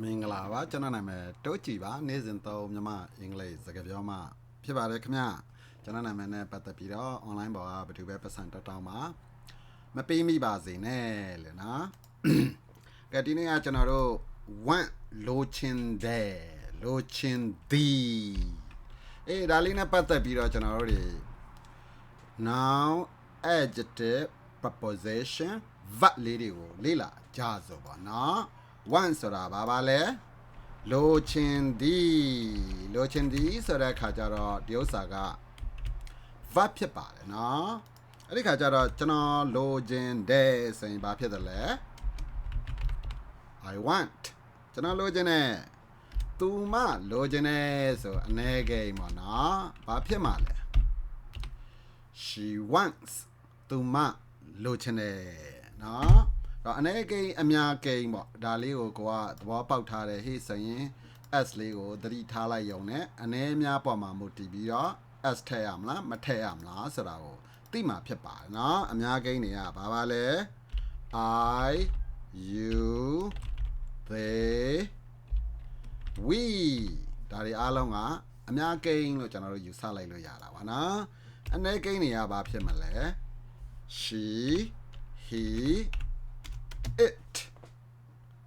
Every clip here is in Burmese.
မင်္ဂလာပါကျွန်တော်နာမည်တိုးကြည်ပါနေ့စဉ်သုံးမြန်မာအင်္ဂလိပ်စကားပြောမှဖြစ်ပါတယ်ခင်ဗျကျွန်တော်နာမည်နဲ့ပတ်သက်ပြီးတော့ online ပေါ်ကဘယ်သူပဲပတ်စံတက်တောင်းပါမပေးမိပါစေနဲ့လေနော်ကဲဒီနေ့ကကျွန်တော်တို့ want လိုချင်တယ်လိုချင်သည်အေးဒါလေးနဲ့ပတ်သက်ပြီးတော့ကျွန်တော်တို့တွေ noun adjective preposition verb လေးတွေကိုလေ့လာကြစို့ပါနော် want ဆိုတာဘာပါလဲလိုချင်သည်လိုချင်သည်ဆိုတဲ့အခါကျတော့ဒီဥစ္စာက verb ဖြစ်ပါတယ်နော်အဲ့ဒီခါကျတော့ကျွန်တော်လိုချင်တယ်ဆိုရင်ဘာဖြစ်တယ်လဲ I want ကျွန်တော်လိုချင်တယ်သူမလိုချင်တယ်ဆိုအ ਨੇ ကိန်းပေါ့နော်ဘာဖြစ်မှာလဲ she wants သူမလိုချင်တယ်နော် တော့အနေကိန်းအများကိန်းပေါ့ဒါလေးကိုကိုကသဘောပေါက်ထားတယ်ဟေ့ဆိုရင် s လေးကိုသတိထားလိုက်ရုံနဲ့အနေများပေါ်မှာမူတည်ပြီးတော့ s ထည့်ရမလားမထည့်ရမလားဆိုတာကိုသိမှာဖြစ်ပါတယ်နော်အများကိန်းတွေကဘာပါလဲ i you they we ဒါတွေအားလုံးကအများကိန်းလို့ကျွန်တော်တို့ယူဆလိုက်လို့ရတာပါနော်အနေကိန်းတွေကဘာဖြစ်မလဲ she he it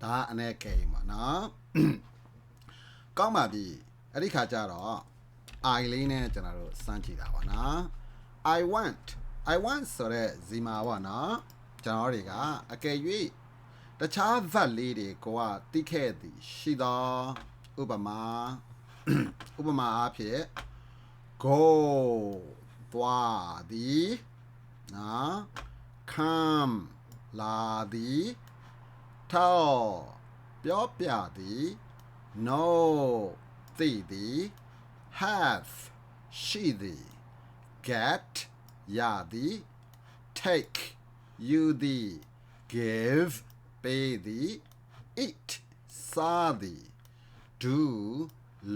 ဒါအနေကိန်းပါနော်ကောင်းပါပြီအဲ့ဒီခါကျတော့ I လေးနဲ့ကျွန်တော်တို့စမ်းကြည့်တာပါနော် I want I want ဆိုတဲ့ဇီမာပေါ့နော်ကျွန်တော်တွေကအကယ်၍တခြား verb လေးတွေကိုကတိခဲ့သည်ရှိသောဥပမာဥပမာအားဖြင့် go သွားသည်နော် come လာသည်ထောက်ပြောပြသည် no သိသည် have ရှိသည် get ရသည် take ယူသည် give ပေးသည် eat စားသည် do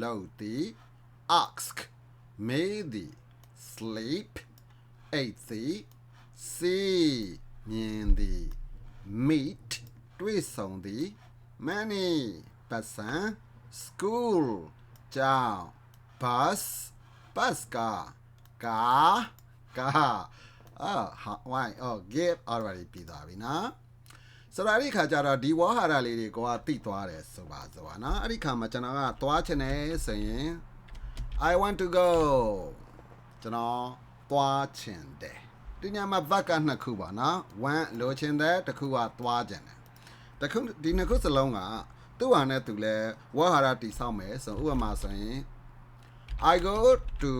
လုပ်သည် ask မေးသည် sleep အိတ်သည် see မြင်သည် meet တွေ့ဆုံသည် money ပတ်စံ school ကျောင်း bus bus ကားကားကားအာဟာ why oh give already ပြီးသွားပြီနော်ဆိုတော့အဲ့ဒီခါကျတော့ဒီဝါဟာရလေးတွေကိုကတိသွားတယ်ဆိုပါဆိုပါနော်အဲ့ဒီခါမှာကျွန်တော်ကသွားချင်တယ်ဆိုရင် I want to go ကျွန်တော်သွားချင်တယ် ဒီညမှာဘက်ကနှစ်ခုပါနော် one လိုချင်တယ်တစ်ခုကသွားချင်တယ်တစ်ခုဒီနှစ်ခုစလုံးကသူ့ဟာနဲ့သူလဲဝါဟာရတိဆောက်မယ်ဆိုဥပမာဆိုရင် I go to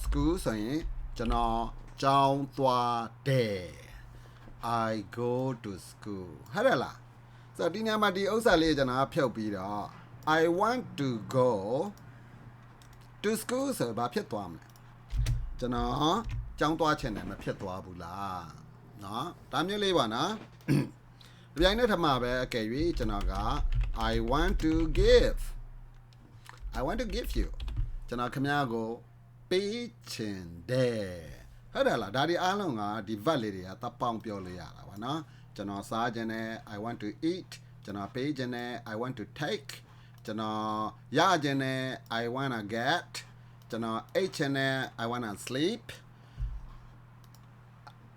school ဆိုရင်ကျွန်တော်ကျောင်းသွားတယ် I go to school ဟုတ်တယ်လားဆိုတော့ဒီညမှာဒီဥစ္စာလေးကျွန်တော်ဖြုတ်ပြီးတော့ I want to go to school ဆိုဘာဖြစ်သွားမလဲကျွန်တော် ចောင်းသွားချင်တယ်မဖြစ်သွားဘူးလားနော်ဒါမျိုးလေးပါနော်ဒီပိုင်းနဲ့ထမှာပဲအကယ်၍ကျွန်တော်က I want to give I want to give you ကျွန်တော်ခင်ဗျားကိုပေးချင်တယ်ဟုတ်တယ်လားဒါဒီအားလုံးကဒီ verb လေးတွေကတပေါင်းပြောလို့ရတာပါနော်ကျွန်တော်စားခြင်းနဲ့ I want to eat ကျွန်တော်ပေးခြင်းနဲ့ I want to take ကျွန်တော်ရခြင်းနဲ့ I wanna get ကျွန်တော်အိတ်ခြင်းနဲ့ I wanna sleep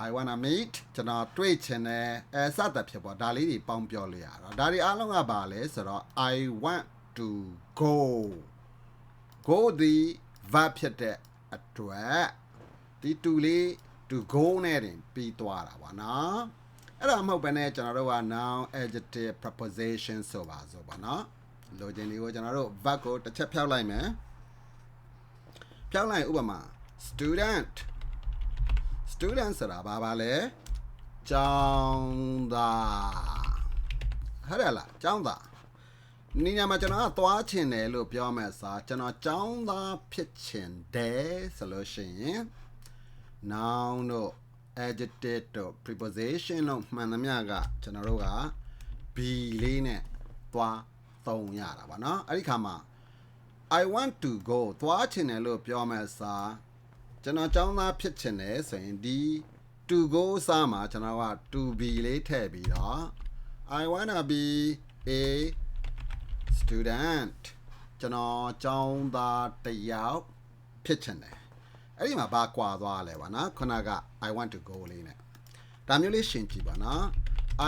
I wanna meet ကျွန်တော်တွေ့ချင်တယ်အဲစသဖြင့်ပေါ့ဒါလေးတွေပေါင်းပြောလို့ရတာဒါတွေအားလုံးကဘာလဲဆိုတော့ I want to go go ဒီ verb ဖြစ်တဲ့အတွက်ဒီ to လေး to go နဲ့တင်ပြီးသွားတာပါနော်အဲ့ဒါမဟုတ်ဘဲနဲ့ကျွန်တော်တို့က noun adjective preposition ဆိုပါဆိုပါနော်လိုချင်လေးကိုကျွန်တော်တို့ verb ကိုတစ်ချက်ဖြောက်လိုက်မယ်ဖြောက်လိုက်ဥပမာ student student ဆိုတာဘာပါလဲကျောင်းသားဟုတ်တယ်လားကျောင်းသားနေညာမှာကျွန်တော်ကသွားချင်တယ်လို့ပြောမယ်စာကျွန်တော်ကျောင်းသားဖြစ်ချင်တယ်ဆိုလို့ရှိရင် noun တို့ adjective တို့ preposition တို့မှန်သမျှကကျွန်တော်တို့က be လေးနဲ့သွားသုံးရတာပါเนาะအဲ့ဒီခါမှာ I want to go သွားချင်တယ်လို့ပြောမယ်စာ ကျွန်တော်ចောင်းသားဖြစ်ချင်တယ်ဆိုရင်ဒီ to go စာမှာကျွန်တော်က to be လေးထည့်ပြီးတော့ I wanna be a student ကျွန်တော်ကျောင်းသားတစ်ယောက်ဖြစ်ချင်တယ်အဲ့ဒီမှာဘာကွာသွားလဲပါနော်ခုနက I want to go လေးနဲ့ဒါမျိုးလေးရှင်းကြည့်ပါနော်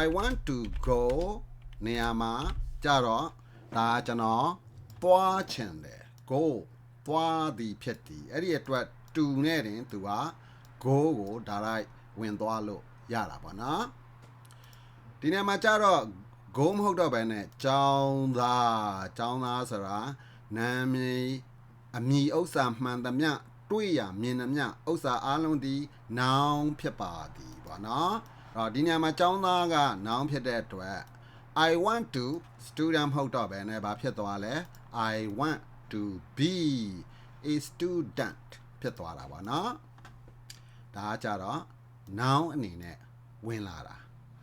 I want to go နေရာမှာကြတော့ဒါကျွန်တော်သွားချင်တယ် go သွားသည်ဖြစ်သည်အဲ့ဒီအတွက် တူနဲ့တင်သူက go ကိုဒါလိုက်ဝင်သွားလို့ရတာပါနော်ဒီနေရာမှာကြတော့ go မဟုတ်တော့ဘဲနဲ့ကျောင်းသားကျောင်းသားဆိုတာနာမည်အမည်ဥစ္စာမှန်သမျှတွေ့ရမြင်သမျှဥစ္စာအလုံးဒီ noun ဖြစ်ပါသည်ပေါ့နော်အဲ့တော့ဒီနေရာမှာကျောင်းသားက noun ဖြစ်တဲ့အတွက် I want to student မဟုတ်တော့ဘဲနဲ့ဘာဖြစ်သွားလဲ I want to be a student ဖြစ်သွားတာပေါ့နော်ဒါကကြတော့ noun အနေနဲ့ဝင်လာတာ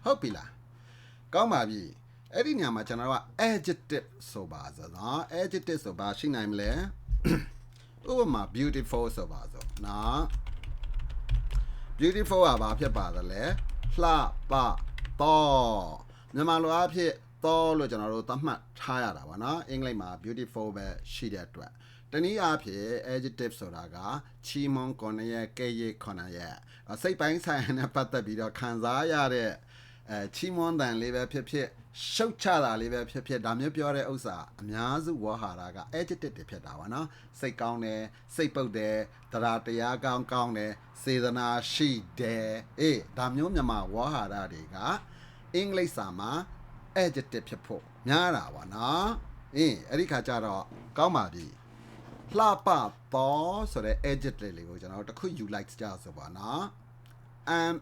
ဟုတ်ပြီလားကောင်းပါပြီအဲ့ဒီညမှာကျွန်တော်တို့က adjective ဆိုပါစို့နော် adjective ဆိုပါရှိနိုင်မလဲဥပမာ beautiful ဆိုပါစို့နော် beautiful ကဘာဖြစ်ပါသလဲလှပတော့မြန်မာလိုအဖြစ်တော့လို့ကျွန်တော်တို့သတ်မှတ်ထားရတာပါနော်အင်္ဂလိပ်မှာ beautiful ပဲရှိတဲ့အတွက် တနည်းအားဖြင့် adjective ဆိုတာကချီမွန်ကွန်ရဲ့ကဲ့ရဲ့ခွန်ရဲ့စိတ်ပိုင်းဆိုင်ရာနဲ့ပတ်သက်ပြီးတော့ခံစားရတဲ့အဲချီမွန်တန်လေးပဲဖြစ်ဖြစ်ရှုတ်ချတာလေးပဲဖြစ်ဖြစ်ဒါမျိုးပြောတဲ့ဥစ္စာအများစုဝေါ်ဟာရက adjective တွေဖြစ်တာပါနော်စိတ်ကောင်းတယ်စိတ်ပုတ်တယ်တရားတရားကောင်းကောင်းတယ်စေတနာရှိတယ်အေးဒါမျိုးမြန်မာဝေါ်ဟာရတွေကအင်္ဂလိပ်စာမှာ adjective ဖြစ်ဖို့များတာပါနော်အေးအဲ့ဒီခါကျတော့ကောင်းပါပြီ လှပတော့ဆိုတဲ့ adjective လေးကိုကျွန်တော်တို့တစ်ခုယူလိုက်ကြဆိုပါနော် um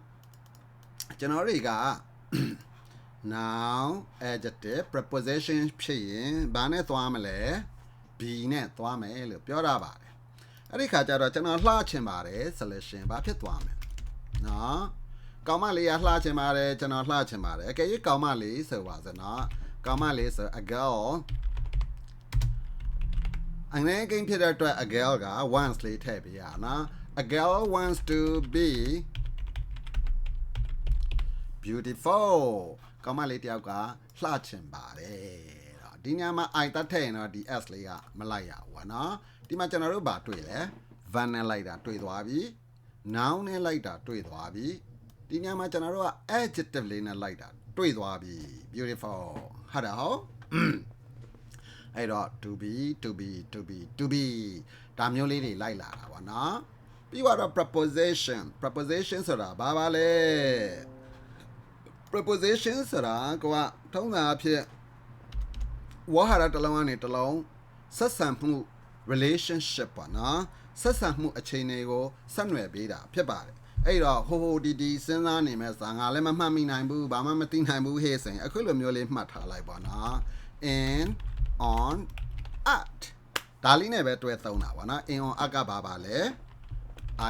ကျွန်တော်တွေက noun adjective preposition ဖြစ်ရင်ဘာနဲ့သွားမလဲ be နဲ့သွားမယ်လို့ပြောတာပါတယ်အဲ့ဒီခါကျတော့ကျွန်တော်လှချင်ပါတယ် selection ဘာဖြစ်သွားမလဲနော်ကောင်မလေးကလှချင်ပါတယ်ကျွန်တော်လှချင်ပါတယ်အကယ်၍ကောင်မလေးဆိုပါစနော်ကောင်မလေးဆို a girl အငယ်ကိန်းဖြစ်တဲ့အတွက် a girl က wants လေးထည့်ပေးရနော် a girl wants to be beautiful ကောင်မလေးတယောက်ကလှချင်ပါတယ်တော့ဒီညမှာ i တတ်ထည့်ရင်တော့ဒီ s လေးကမလိုက်ရဘူးဗောနော်ဒီမှာကျွန်တော်တို့ဗာတွေ့လဲ van နဲ့လိုက်တာတွေ့သွားပြီ noun နဲ့လိုက်တာတွေ့သွားပြီဒီညမှာကျွန်တော်တို့က adjective လေးနဲ့လိုက်တာတွေ့သွားပြီ beautiful ဟုတ်တယ်ဟုတ် အဲ့တော့ to be to be to be to be ဒါမျိုးလေးတွေလိုက်လာတာဗောနော်ပြီးတော့ preposition preposition ဆိုတာဘာပါလဲ preposition ဆိုတာကထုံးစံအဖြစ်ဝါဟာရတစ်လုံးကနေတစ်လုံးဆက်ဆံမှု relationship ပေါ့နော်ဆက်ဆံမှုအခြေအနေကိုဆက်နွယ်ပေးတာဖြစ်ပါတယ်အဲ့တော့ဟိုဟိုဒီဒီစဉ်းစားနေမဲ့စာငါလည်းမမှတ်မိနိုင်ဘူးဘာမှမသိနိုင်ဘူးဟေ့ဆိုရင်အခုလိုမျိုးလေးမှတ်ထားလိုက်ပါနော် in on at ဒါလေးနဲ့ပဲတွဲသုံးတာပါနော် in on at ကဘာပါလဲ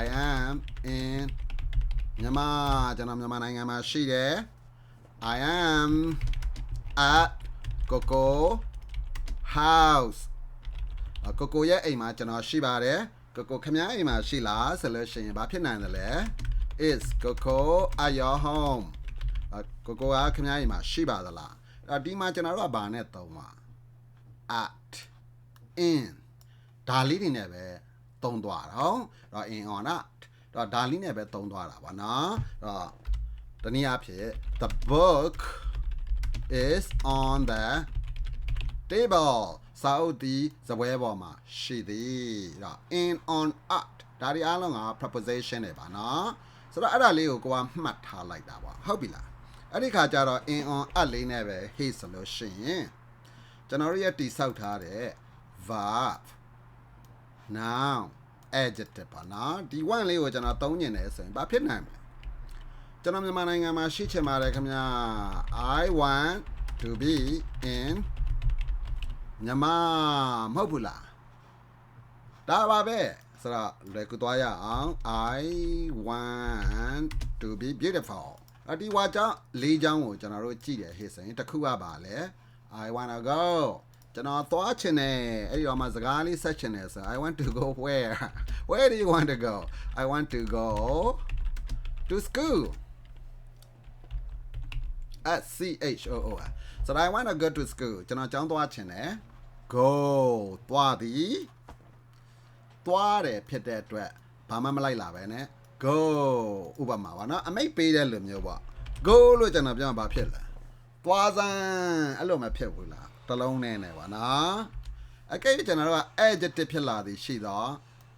I am in မြန်မာကျွန်တော်မြန်မာနိုင်ငံမှာရှိတယ် I am at Coco house အကိုကိုရဲ့အိမ်မှာကျွန်တော်ရှိပါတယ်ကိုကိုခမ ्या အိမ်မှာရှိလားဆိုလို့ရှိရင်ဘာဖြစ်နိုင်တယ်လဲ is Coco at your home အကိုကိုကခမ ्या အိမ်မှာရှိပါသလားအဲ့ဒီမှာကျွန်တော်တို့ကဘာနဲ့သုံးပါ at in ဒါလေးတွေနဲ့ပဲသုံးသွားတော့တော့ in on at တော့ဒါလေးနဲ့ပဲသုံးသွားတာပါနော်တော့တနည်းအားဖြင့် the book is on the table စာအုပ်ဒီဇပွဲပေါ်မှာရှိသည်တော့ in on at ဒါဒီအားလုံးက preposition တွေပါနော်ဆိုတော့အဲ့ဒါလေးကိုကိုကမှတ်ထားလိုက်တာပါဟုတ်ပြီလားအဲ့ဒီခါကျတော့ in on at လေးနဲ့ပဲ hey ဆိုလို့ရှိရင် ကျွန်တော်တို့ရဲ့တိဆောက်ထားတဲ့ verb noun adjective ပါနော်ဒီ one လေးကိုကျွန်တော်သုံးညင်တယ်ဆိုရင်ဘာဖြစ်နိုင်မလဲကျွန်တော်မြန်မာနိုင်ငံမှာရှိချင်ပါတယ်ခင်ဗျာ I want to be in မြန်မာမဟုတ်ဘူးလားဒါပါပဲဆိုတော့လွယ်ကူသွားရအောင် I want to be beautiful အဒီဝါကြောင့်လေးချောင်းကိုကျွန်တော်တို့ကြည့်တယ်ဟေ့ဆိုရင်တစ်ခုကပါလဲ I wanna go ကျွန်တော်သွားချင်တယ်အဲ့ဒီတော့မှစကားလေးဆက်ချင်တယ်ဆို I want to go where where do you want to go I want to go to school S C H O O ဆိုတော့ I want to go to school ကျွန်တော်ကျောင်းသွားချင်တယ် go သွားသည်သွားတယ်ဖြစ်တဲ့အတွက်ဘာမှမလိုက်လာပဲနဲ့ go ဥပမာပါနော်အမိတ်ပေးတဲ့လူမျိုးပေါ့ go လို့ကျွန်တော်ပြောမှာဘာဖြစ်လဲ သွားစမ်းအဲ့လိုမဖြစ်ဘူးလားတစ်လုံးနဲ့နဲ့ပါနော်အကဲကျွန်တော်တို့က adjective ဖြစ်လာသည်ရှိတော့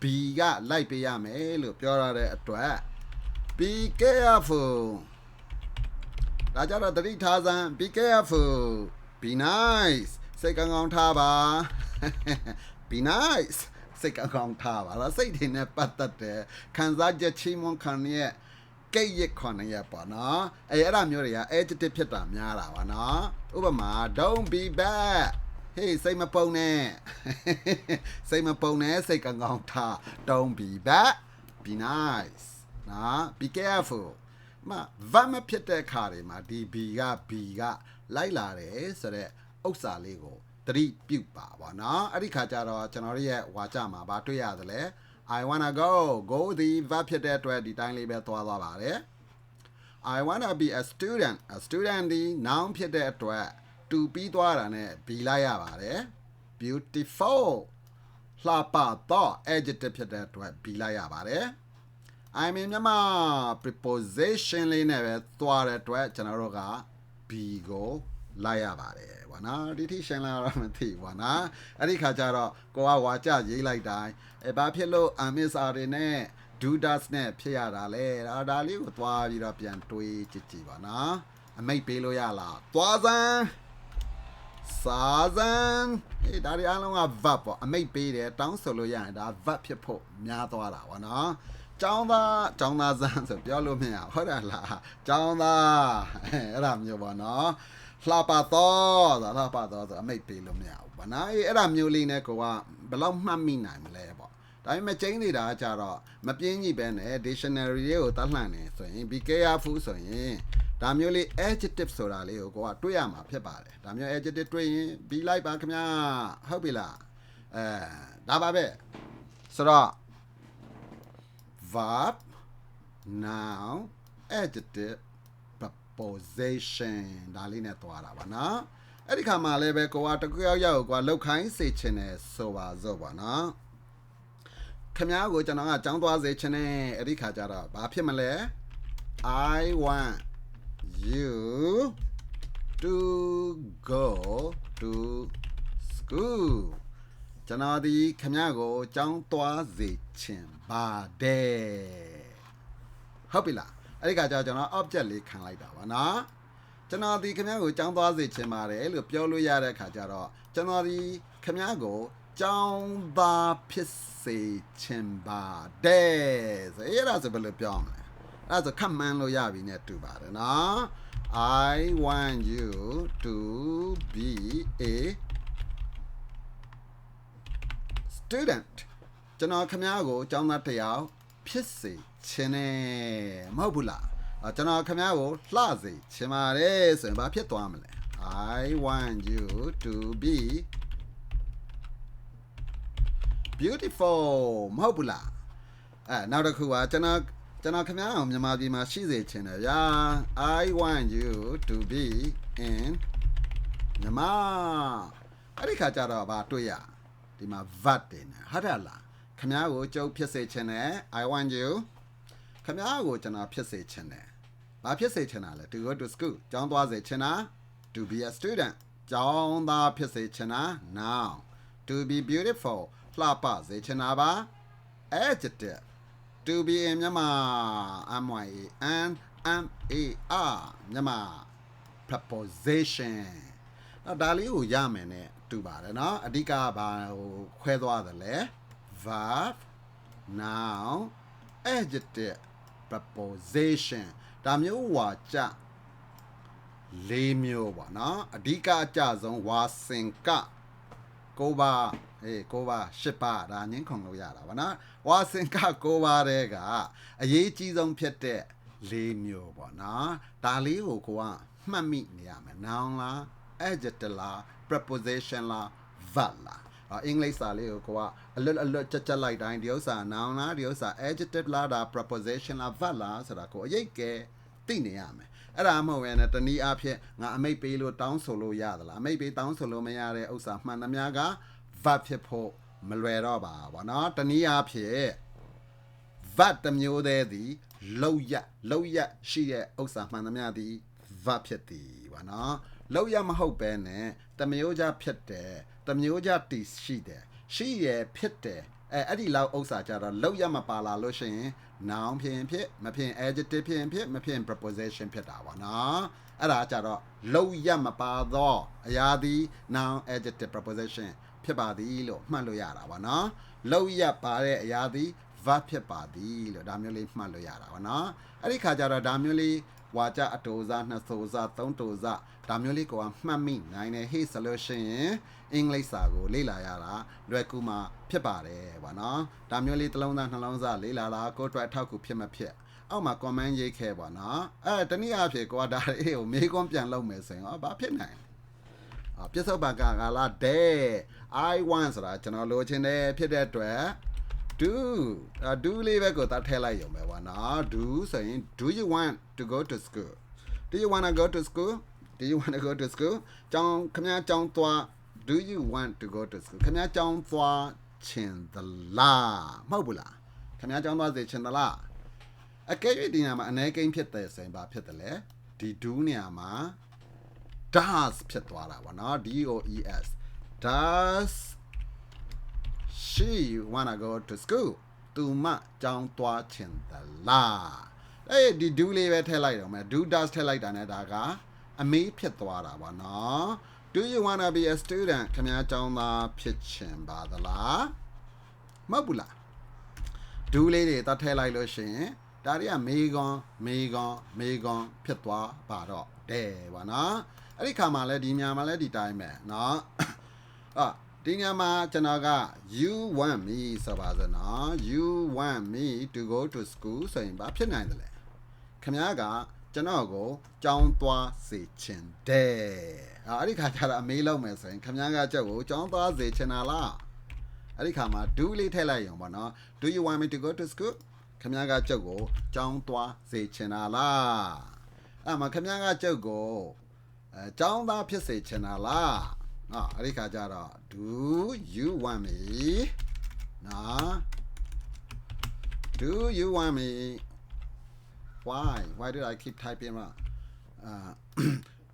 B ကလိုက်ပေးရမယ်လို့ပြောရတဲ့အတွက် be careful ဒါကြတော့တတိထားစမ်း be careful be nice စိတ်ကောင်းကောင်းထားပါ be nice စိတ်ကောင်းကောင်းထားပါလားစိတ်တွေနဲ့ပတ်သက်တယ်ခံစားချက်ချင်းမွန်ခံရဲ့ ကိတ်ရခွန်ရဲ့ပေါ့နော်အဲအဲ့ဒါမျိုးတွေက adjective ဖြစ်တာများတာပါနော်ဥပမာ don't be bad ဟေးစိတ်မပုံနဲ့စိတ်မပုံနဲ့စိတ်ကောင်းကောင်းထား don't be bad be nice နော် be careful မဗတ်မဖြစ်တဲ့ခါတွေမှာဒီ B က B ကလိုက်လာတယ်ဆိုတော့ဥစ္စာလေးကိုသတိပြုပါပါနော်အဲ့ဒီခါကျတော့ကျွန်တော်တို့ရဲ့ဝါကြမှာဗာတွေ့ရတယ်လေ I wanna go go ဒီ verb ဖြစ်တဲ့အတွက်ဒီတိုင်းလေးပဲသွားသွားပါတယ် I wanna be a student a student ဒီ noun ဖြစ်တဲ့အတွက် to ပြီးသွားတာနဲ့ be လိုက်ရပါတယ် beautiful လှပတော့ adjective ဖြစ်တဲ့အတွက် be လိုက်ရပါတယ် I mean မြန်မာ preposition လေးနဲ့ပဲသွားတဲ့အတွက်ကျွန်တော်တို့က be ကို လိုက်ရပါတယ်ဗောနော်ဒီထိရှင်းလာတော့မသိဘူးဗောနော်အဲ့ဒီခါကျတော့ကိုကဝါကြရေးလိုက်တိုင်းအဲဘာဖြစ်လို့ amis အတွေနဲ့ do does နဲ့ဖြစ်ရတာလဲဒါဒါလေးကိုသွားပြီးတော့ပြန်တွေးကြည့်ကြည့်ပါနော်အမိတ်ပေးလို့ရလားသွားစမ်းစာစမ်းအေးဒါတွေအားလုံးက verb ပေါ့အမိတ်ပေးတယ်တောင်းဆိုလို့ရရင်ဒါ verb ဖြစ်ဖို့များသွားတာဗောနော်ကျောင်းသားကျောင်းသားစမ်းဆိုပြောလို့မရဟုတ်တယ်လားကျောင်းသားအဲ့ဒါမျိုးပေါ့နော် လှပတော့ဆိုလှပတော့ဆိုအမိတ်ပေးလို့မရဘူးဗောနော်အေးအဲ့ဒါမျိုးလေးနဲ့ကိုကဘယ်လောက်မှတ်မိနိုင်မလဲပေါ့ဒါပေမဲ့ကျင်းနေတာကကြတော့မပြင်းကြီးပဲနဲ့ dictionary လေးကိုတတ်လှန်နေဆိုရင် be careful ဆိုရင်ဒါမျိုးလေး adjective ဆိုတာလေးကိုကိုကတွေ့ရမှာဖြစ်ပါတယ်ဒါမျိုး adjective တွေ့ရင် be လိုက်ပါခင်ဗျာဟုတ်ပြီလားအဲဒါပါပဲဆိုတော့ verb noun adjective preposition ဒါလေးနဲ့သွားတာပါနော်အဲ့ဒီခါမှာလည်းပဲကိုကတကူရောက်ရောက်ကိုကလောက်ခိုင်းစေချင်တယ်ဆိုပါစို့ပါနော်ခင်ဗျားကိုကျွန်တော်ကကြောင်းသွားစေချင်တယ်အဲ့ဒီခါကျတော့ဘာဖြစ်မလဲ I want you to go to school ကျွန်တော်ဒီခင်ဗျားကိုကြောင်းသွားစေချင်ပါတယ်ဟုတ်ပြီလား အဲ့ဒီခါကျတော့ကျွန်တော် object လေးခံလိုက်တာပါနော်ကျွန်တော်ဒီခင်ဗျားကိုကြောင်းသွားစေချင်ပါတယ်လို့ပြောလို့ရတဲ့ခါကျတော့ကျွန်တော်ဒီခင်ဗျားကိုကြောင်းသားဖြစ်စေချင်ပါတယ်ဆိုအဲ့ဒါဆိုဘယ်လိုပြောမလဲအဲ့ဒါဆိုခန့်မှန်းလို့ရပြီနဲ့တူပါတယ်နော် I want you to be a student ကျွန်တော်ခင်ဗျားကိုကျောင်းသားတစ်ယောက်ဖြစ်စေ ချင်တယ်မဟုတ်ဘူးလားအဲကျွန်တော်ခင်ဗျားကိုလှစေချင်ပါတယ်ဆိုရင်ဘာဖြစ်သွားမလဲ I want you to be beautiful မဟုတ်ဘူးလားအဲနောက်တစ်ခုကကျွန်တော်ကျွန်တော်ခင်ဗျားအောင်မြန်မာပြည်မှာရှိစေချင်တယ်ဗျာ I want you to be in မြန်မာအဲ့ဒီခါကျတော့ဗာတွေ့ရဒီမှာ vat တင်တယ်ဟုတ်တယ်လားခင်ဗျားကိုကြုတ်ဖြစ်စေချင်တယ် I want you ခမားကိုကျွန်တော်ဖြစ်စေချင်တယ်။ဘာဖြစ်စေချင်တာလဲ to go to school ကျောင်းသွားစေချင်တာ to be a student ကျောင်းသားဖြစ်စေချင်တာ now to be beautiful လှပစေချင်တာပါ adjective to be မြန်မာ my and m a r မြန်မာ preposition နော်ဒါလေးကိုရမယ်နဲ့တူပါတယ်နော်အဓိကဘာဟိုခွဲသွားတယ်လဲ verb noun adjective preposition ဒါမျိုးဝါကျ၄မျိုးပါနော်အဓိကအကျဆုံးဝါစင်ကကိုပါအေးကိုပါ၈ပါဒါငင်းခုံလို့ရတာပါနော်ဝါစင်ကကိုပါတဲ့ကအရေးကြီးဆုံးဖြစ်တဲ့၄မျိုးပေါ့နော်ဒါလေးကိုကိုကမှတ်မိနေရမယ်နောင်လား adjective လား preposition လား verb လား အင်္ဂလိပ်စာလေးကိုကိုကအလွတ်အလွတ်ချက်ချက်လိုက်တိုင်းဒီဥစ္စာ noun လားဒီဥစ္စာ adjective လားဒါ preposition လား verb လားဆိုတာကိုအရေးကဲသိနေရမယ်အဲ့ဒါမှမဟုတ်ရင်တနည်းအားဖြင့်ငါအမိတ်ပေးလို့တောင်းဆိုလို့ရသလားအမိတ်ပေးတောင်းဆိုလို့မရတဲ့ဥစ္စာမှန်သမျှက verb ဖြစ်ဖို့မလွယ်တော့ပါဘောနော်တနည်းအားဖြင့် verb တစ်မျိုးသေးသည်လောက်ရလောက်ရရှိတဲ့ဥစ္စာမှန်သမျှသည် verb ဖြစ်သည်ဘောနော်လောက်ရမဟုတ်ပဲနဲ့တမျိုးကြဖြစ်တယ် တမျိုးကြတည်ရှိတယ်ရှိရဖြစ်တယ်အဲအဲ့ဒီလောက်ဥစ္စာကြတော့လောက်ရမပါလာလို့ရှိရင် noun ဖြစ်ရင်ဖြစ်မဖြစ်ရင် adjective ဖြစ်ရင်ဖြစ်မဖြစ်ရင် preposition ဖြစ်တာပါနော်အဲ့ဒါကြတော့လောက်ရမပါသောအရာသည် noun adjective preposition ဖြစ်ပါသည်လို့မှတ်လို့ရတာပါနော်လောက်ရပါတဲ့အရာသည် verb ဖြစ်ပါသည်လို့ဒါမျိုးလေးမှတ်လို့ရတာပါနော်အဲ့ဒီခါကျတော့ဒါမျိုးလေး ဝါကြအတူစားနှစ်ဆိုစားသုံးတူစားဒါမျိုးလေးကိုကမှတ်မိနိုင်တယ်ဟေ့ဆိုလို့ရှိရင်အင်္ဂလိပ်စာကိုလေ့လာရတာလွယ်ကူမှဖြစ်ပါတယ်ဗောနော်ဒါမျိုးလေးတစ်လုံးသားနှလုံးသားလေ့လာတာကိုယ့်အတွက်အထောက်အကူဖြစ်မဖြစ်အောက်မှာ comment ရေးခဲ့ပါနော်အဲတနည်းအားဖြင့်ကိုကဒါလေးကိုမေးခွန်းပြန်လုပ်မယ်ဆိုရင်ဟောဘာဖြစ်နိုင်လဲအာပြစ္ဆုတ်ပံကကလာဒဲ I want ဆိုတာကျွန်တော်လိုချင်တယ်ဖြစ်တဲ့အတွက် do အာ do လေးပဲကိုတတ်ထည့်လိုက်ရုံပဲဗောနော် do ဆိုရင် do you want to go to school do you want to go to school do you want to go to school ကျောင်းခမည်းကျောင်းသွား do you want to go to school ခမည်းကျောင်းသွားချင်သလားမဟုတ်ဘူးလားခမည်းကျောင်းသွားစေချင်သလားအကယ်၍ဒီနေရာမှာအနေကိန်းဖြစ်တယ်ဆိုရင်ဘာဖြစ်တယ်လဲဒီ do နေရာမှာ does ဖြစ်သွားတာဗောနော် D O E S does she wanna go to school သူမကျောင်းသွားချင်သလားအဲ့ဒီ do လေးပဲထည့်လိုက်တော့မယ် do does ထည့်လိုက်တာနဲ့ဒါကအမေးဖြစ်သွားတာပါနော် do you wanna be a student ခင်ဗျားကျောင်းသားဖြစ်ချင်ပါသလားမဟုတ်ဘူးလား do လေးတွေတတ်ထည့်လိုက်လို့ရှိရင်ဒါတွေကမေကွန်မေကွန်မေကွန်ဖြစ်သွားပါတော့တယ်ပါနော်အဲ့ဒီခါမှာလဲဒီညမှာလဲဒီတိုင်းပဲနော်အာ ဒီညမှာကျွန်တော်က you want me ဆိုပါစို့နော် you want me to go to school ဆိုရင်ဘာဖြစ်နိုင်တယ်လဲခင်ဗျားကကျွန်တော်ကိုကြောင်းသွားစေချင်တယ်အာအဲ့ဒီခါကျတော့အမေးလောက်မယ်ဆိုရင်ခင်ဗျားကကျုပ်ကိုကြောင်းသွားစေချင်တာလားအဲ့ဒီခါမှာ do လေးထည့်လိုက်ရုံပေါ့နော် do you want me to go to school ခင်ဗျားကကျုပ်ကိုကြောင်းသွားစေချင်တာလားအဲ့မှာခင်ဗျားကကျုပ်ကိုအဲကြောင်းသားဖြစ်စေချင်တာလား နော်အဲ့ဒီခါကျတော့ do you want me နော် do you want me why why did i keep typing မှာအာ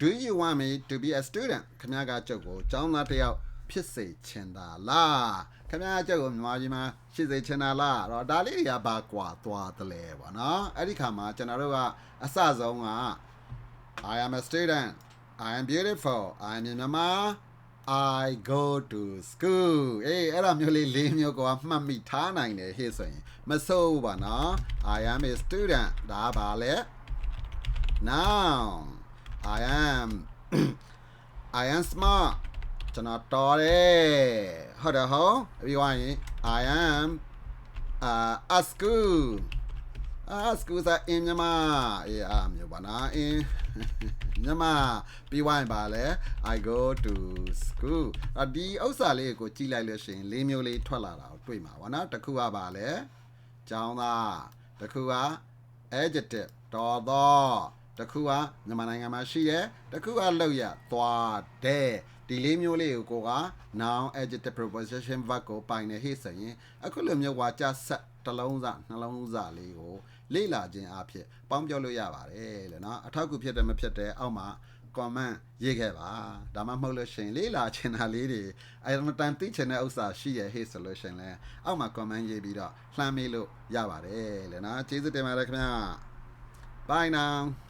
do you want me to be a student ခင်ဗျားကကျုပ်ကိုကျောင်းသားတစ်ယောက်ဖြစ်စေချင်တာလားခင်ဗျားကကျုပ်ကိုမြန်မာပြည်မှာရှိစေချင်တာလားတော့ဒါလေးတွေကဘာကွာသွားသလဲပေါ့နော်အဲ့ဒီခါမှာကျွန်တော်တို့ကအစဆုံးက I am a student I am beautiful I am မြန်မာ I go to school အေးအဲ့ဒါမျိုးလေးလေးမျိုးကမှတ်မိထားနိုင်တယ်ဟေ့ဆိုရင်မဆိုးဘူးပါနော် I am a student ဒါပါလေ now I am I am smart ကျွန်တော်တော်တယ်ဟုတ်တယ်ဟုတ်ပြီးသွားရင် I am uh, at school at school ဆိုအင်းမြန်မာအေးအားမျိုးပါနော်အင်းမြန်မာပြီးသွားရင်ပါလေ I go to school အဒီဥစ္စာလေးကိုကြည့်လိုက်လို့ရှိရင်လေးမျိုးလေးထွက်လာတာကိုတွေ့မှာပါနော်တစ်ခုကပါလေကျောင်းသားတစ်ခုက adjective တော်သောတစ်ခုကမြန်မာနိုင်ငံမှာရှိတယ်တစ်ခုကလောက်ရသွားတဲ့ဒီလေးမျိုးလေးကိုကိုက noun adjective preposition verb ကိုပိုင်နေဟိဆိုရင်အခုလိုမျိုးဝါကြဆက်တစ်လုံးစနှလုံးစလေးကို လေ့လာခြင်းအဖြစ်ပေါင်းပြောလို့ရပါတယ်လို့နော်အထောက်အကူဖြစ်တယ်မဖြစ်တယ်အောက်မှာ comment ရေးခဲ့ပါဒါမှမဟုတ်လို့ရှိရင်လေးလာချင်တာလေးတွေအဲမတန်သိချင်တဲ့ဥစ္စာရှိရဟေ့ဆိုလို့ရှိရင်လည်းအောက်မှာ comment ရေးပြီးတော့လှမ်းမေးလို့ရပါတယ်လေနော်ကျေးဇူးတင်ပါတယ်ခင်ဗျာ bye now